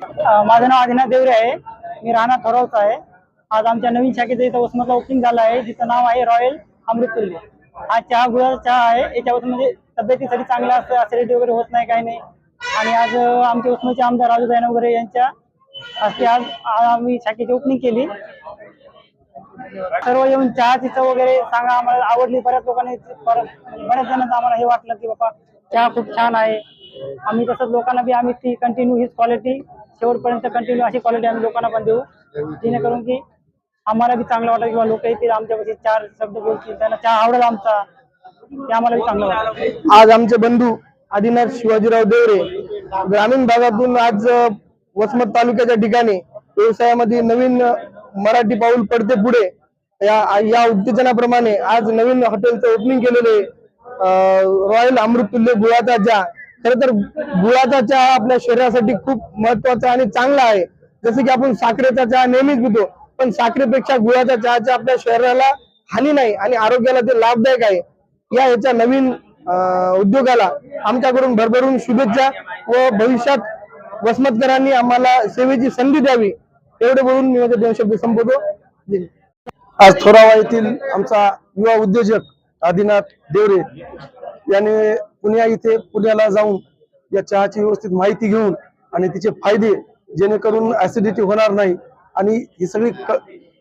माझं नाव आदिनाथ देवरे आहे. मी राणा थोरावचा आहे. आज आमच्या नवीन शाखेचं इथं वसमतला ओपनिंग झालं आहे. जिचं नाव आहे रॉयल अमृतुल्य हा चहा गुळाचा चहा आहे. याच्यापासून म्हणजे तब्येतीसाठी चांगला असतं ऍसिडिटी वगैरे होत नाही काही नाही. आणि आज आमच्या आमचे उस्माचे आमदार राजूभाई वगैरे यांच्या हस्ते आज आम्ही शाखेची ओपनिंग केली. सर्व येऊन चहाची चव वगैरे सांगा. आम्हाला आवडली. बऱ्याच लोकांनी बऱ्याच जणांचं आम्हाला हे वाटलं की बाबा चहा खूप छान आहे. आम्ही तसंच लोकांना बी आम्ही ती कंटिन्यू हीच क्वालिटी शेवटपर्यंत कंटिन्यू अशी क्वालिटी आम्ही लोकांना पण देऊ. जेणेकरून की आम्हाला बी चांगलं वाटेल किंवा लोक येतील आमच्यापाशी चार शब्द बोलतील त्यांना चहा आवडेल आमचा ते आम्हाला बी चांगलं वाटेल. आज आमचे बंधू आदिनाथ शिवाजीराव देवरे ग्रामीण भागातून आज वसमत तालुक्याच्या ठिकाणी व्यवसायामध्ये नवीन मराठी पाऊल पडते पुढे. या या उत्तेजनाप्रमाणे आज नवीन हॉटेलचं ओपनिंग केलेले रॉयल अमृतुल्य गुळाचा ज्या खर तर गुळाचा चहा आपल्या शरीरासाठी खूप महत्त्वाचा आणि चांगला आहे. जसं की आपण साखरेचा चहा नेहमीच पितो पण साखरेपेक्षा गुळाच्या चहाच्या आपल्या शरीराला हानी नाही आणि आरोग्याला ते लाभदायक आहे. या याच्या नवीन उद्योगाला आमच्याकडून भरभरून शुभेच्छा व भविष्यात वसमतकरांनी आम्हाला सेवेची संधी द्यावी. एवढे बोलून मी माझे दोन शब्द संपवतो. आज थोरावा येथील आमचा युवा उद्योजक आदिनाथ देवरे याने पुण्या इथे पुण्याला जाऊन या चहाची व्यवस्थित माहिती घेऊन आणि तिचे फायदे जेणेकरून ऍसिडिटी होणार नाही आणि ही सगळी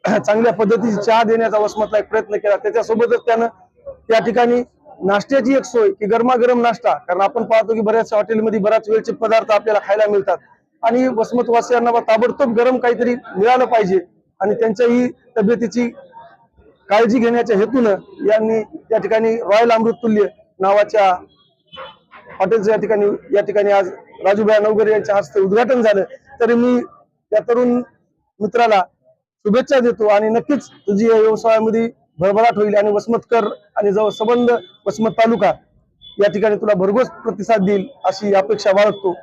चांगल्या पद्धतीची चहा देण्याचा वसमतला एक प्रयत्न केला. त्याच्यासोबतच त्यानं त्या ठिकाणी नाश्त्याची एक सोय की गरमागरम नाश्ता कारण आपण पाहतो की बऱ्याचशा हॉटेलमध्ये बऱ्याच वेळचे पदार्थ आपल्याला खायला मिळतात आणि वसमतवासियांना बा ताबडतोब गरम काहीतरी मिळालं पाहिजे आणि त्यांच्याही तब्येतीची काळजी घेण्याच्या हेतूनं यांनी या ठिकाणी रॉयल अमृततुल्य नावाच्या हॉटेलचं या ठिकाणी या ठिकाणी आज राजूभाई नवगरे यांच्या हस्ते उद्घाटन झालं. तरी मी त्या तरुण मित्राला शुभेच्छा देतो आणि नक्कीच तुझी या व्यवसायामध्ये भरभराट होईल आणि वसमतकर आणि जवळ संबंध वसमत तालुका या ठिकाणी तुला भरघोस प्रतिसाद देईल अशी अपेक्षा बाळगतो.